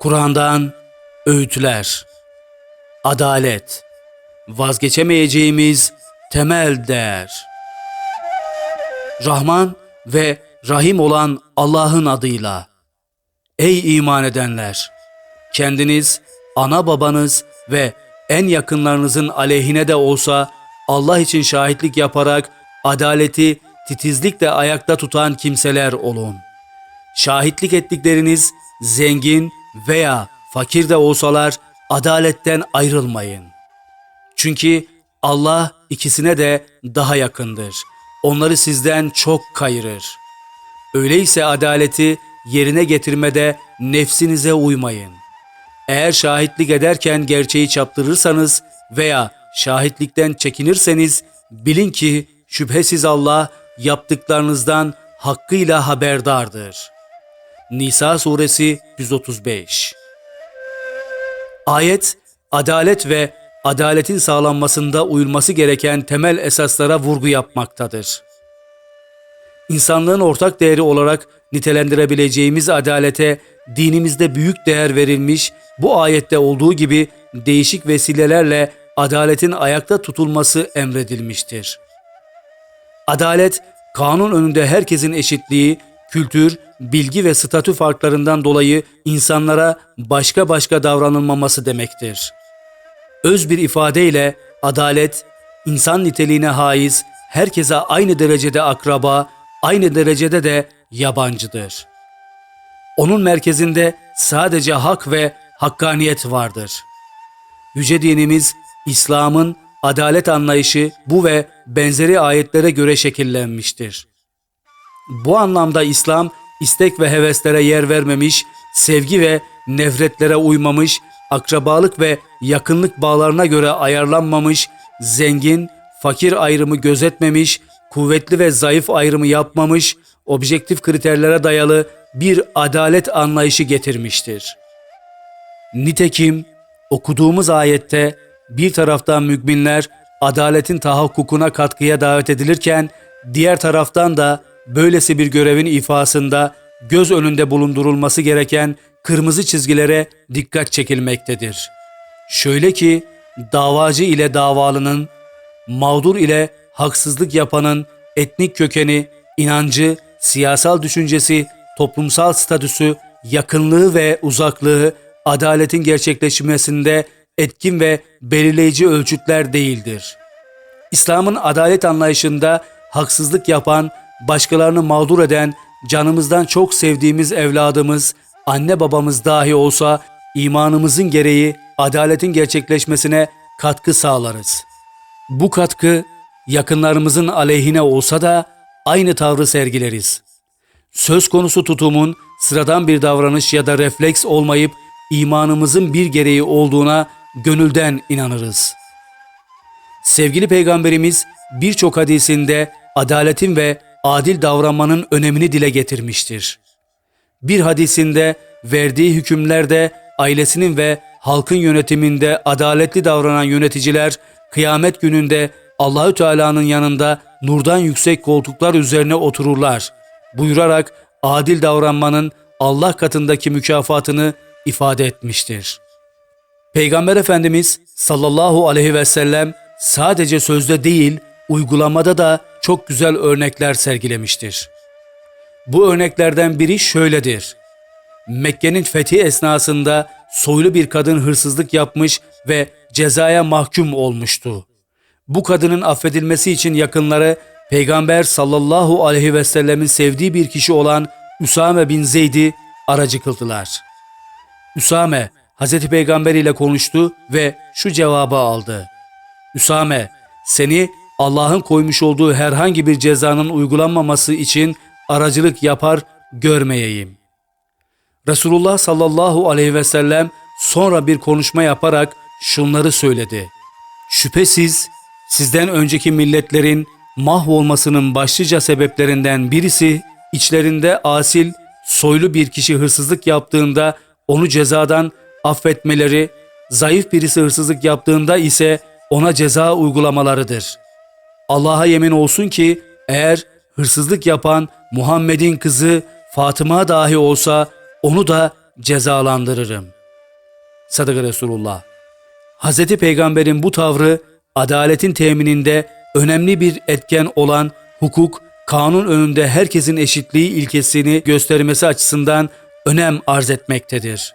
Kur'an'dan öğütler. Adalet. Vazgeçemeyeceğimiz temel değer. Rahman ve Rahim olan Allah'ın adıyla. Ey iman edenler! Kendiniz, ana babanız ve en yakınlarınızın aleyhine de olsa Allah için şahitlik yaparak adaleti titizlikle ayakta tutan kimseler olun. Şahitlik ettikleriniz zengin veya fakir de olsalar adaletten ayrılmayın. Çünkü Allah ikisine de daha yakındır. Onları sizden çok kayırır. Öyleyse adaleti yerine getirmede nefsinize uymayın. Eğer şahitlik ederken gerçeği çaptırırsanız veya şahitlikten çekinirseniz bilin ki şüphesiz Allah yaptıklarınızdan hakkıyla haberdardır. Nisa suresi 135 Ayet, adalet ve adaletin sağlanmasında uyulması gereken temel esaslara vurgu yapmaktadır. İnsanlığın ortak değeri olarak nitelendirebileceğimiz adalete dinimizde büyük değer verilmiş, bu ayette olduğu gibi değişik vesilelerle adaletin ayakta tutulması emredilmiştir. Adalet, kanun önünde herkesin eşitliği, kültür, bilgi ve statü farklarından dolayı insanlara başka başka davranılmaması demektir. Öz bir ifadeyle adalet, insan niteliğine haiz, herkese aynı derecede akraba, aynı derecede de yabancıdır. Onun merkezinde sadece hak ve hakkaniyet vardır. Yüce dinimiz İslam'ın adalet anlayışı bu ve benzeri ayetlere göre şekillenmiştir. Bu anlamda İslam istek ve heveslere yer vermemiş, sevgi ve nefretlere uymamış, akrabalık ve yakınlık bağlarına göre ayarlanmamış, zengin, fakir ayrımı gözetmemiş, kuvvetli ve zayıf ayrımı yapmamış, objektif kriterlere dayalı bir adalet anlayışı getirmiştir. Nitekim okuduğumuz ayette bir taraftan müminler adaletin tahakkukuna katkıya davet edilirken diğer taraftan da böylesi bir görevin ifasında göz önünde bulundurulması gereken kırmızı çizgilere dikkat çekilmektedir. Şöyle ki davacı ile davalının, mağdur ile haksızlık yapanın etnik kökeni, inancı, siyasal düşüncesi, toplumsal statüsü, yakınlığı ve uzaklığı adaletin gerçekleşmesinde etkin ve belirleyici ölçütler değildir. İslam'ın adalet anlayışında haksızlık yapan, başkalarını mağdur eden, canımızdan çok sevdiğimiz evladımız, anne babamız dahi olsa imanımızın gereği adaletin gerçekleşmesine katkı sağlarız. Bu katkı yakınlarımızın aleyhine olsa da aynı tavrı sergileriz. Söz konusu tutumun sıradan bir davranış ya da refleks olmayıp imanımızın bir gereği olduğuna gönülden inanırız. Sevgili Peygamberimiz birçok hadisinde adaletin ve adil davranmanın önemini dile getirmiştir. Bir hadisinde verdiği hükümlerde ailesinin ve halkın yönetiminde adaletli davranan yöneticiler kıyamet gününde Allahü Teala'nın yanında nurdan yüksek koltuklar üzerine otururlar. Buyurarak adil davranmanın Allah katındaki mükafatını ifade etmiştir. Peygamber Efendimiz sallallahu aleyhi ve sellem sadece sözde değil, uygulamada da çok güzel örnekler sergilemiştir. Bu örneklerden biri şöyledir. Mekke'nin fethi esnasında soylu bir kadın hırsızlık yapmış ve cezaya mahkum olmuştu. Bu kadının affedilmesi için yakınları Peygamber sallallahu aleyhi ve sellemin sevdiği bir kişi olan Üsame bin Zeyd'i aracı kıldılar. Üsame Hazreti Peygamber ile konuştu ve şu cevabı aldı. Üsame, seni Allah'ın koymuş olduğu herhangi bir cezanın uygulanmaması için aracılık yapar görmeyeyim. Resulullah sallallahu aleyhi ve sellem sonra bir konuşma yaparak şunları söyledi. Şüphesiz sizden önceki milletlerin mahvolmasının başlıca sebeplerinden birisi içlerinde asil, soylu bir kişi hırsızlık yaptığında onu cezadan affetmeleri, zayıf birisi hırsızlık yaptığında ise ona ceza uygulamalarıdır. Allah'a yemin olsun ki eğer hırsızlık yapan Muhammed'in kızı Fatıma dahi olsa onu da cezalandırırım. Sadık Resulullah. Hz. Peygamber'in bu tavrı adaletin temininde önemli bir etken olan hukuk, kanun önünde herkesin eşitliği ilkesini göstermesi açısından önem arz etmektedir.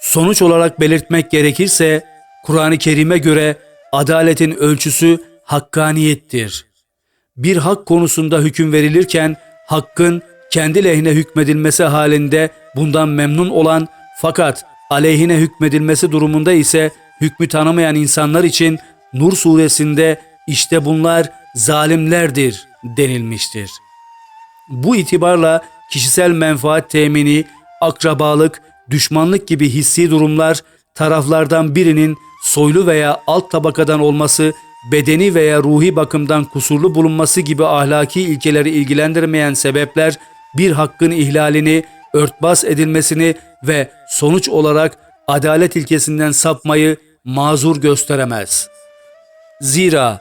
Sonuç olarak belirtmek gerekirse Kur'an-ı Kerim'e göre adaletin ölçüsü hakkaniyettir. Bir hak konusunda hüküm verilirken hakkın kendi lehine hükmedilmesi halinde bundan memnun olan fakat aleyhine hükmedilmesi durumunda ise hükmü tanımayan insanlar için Nur suresinde işte bunlar zalimlerdir denilmiştir. Bu itibarla kişisel menfaat temini, akrabalık, düşmanlık gibi hissi durumlar taraflardan birinin soylu veya alt tabakadan olması, bedeni veya ruhi bakımdan kusurlu bulunması gibi ahlaki ilkeleri ilgilendirmeyen sebepler bir hakkın ihlalini, örtbas edilmesini ve sonuç olarak adalet ilkesinden sapmayı mazur gösteremez. Zira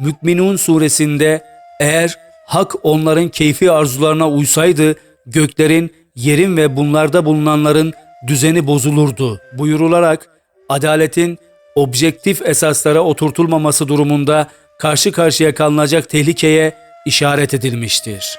Mü'minun suresinde eğer hak onların keyfi arzularına uysaydı göklerin, yerin ve bunlarda bulunanların düzeni bozulurdu buyurularak adaletin objektif esaslara oturtulmaması durumunda karşı karşıya kalınacak tehlikeye işaret edilmiştir.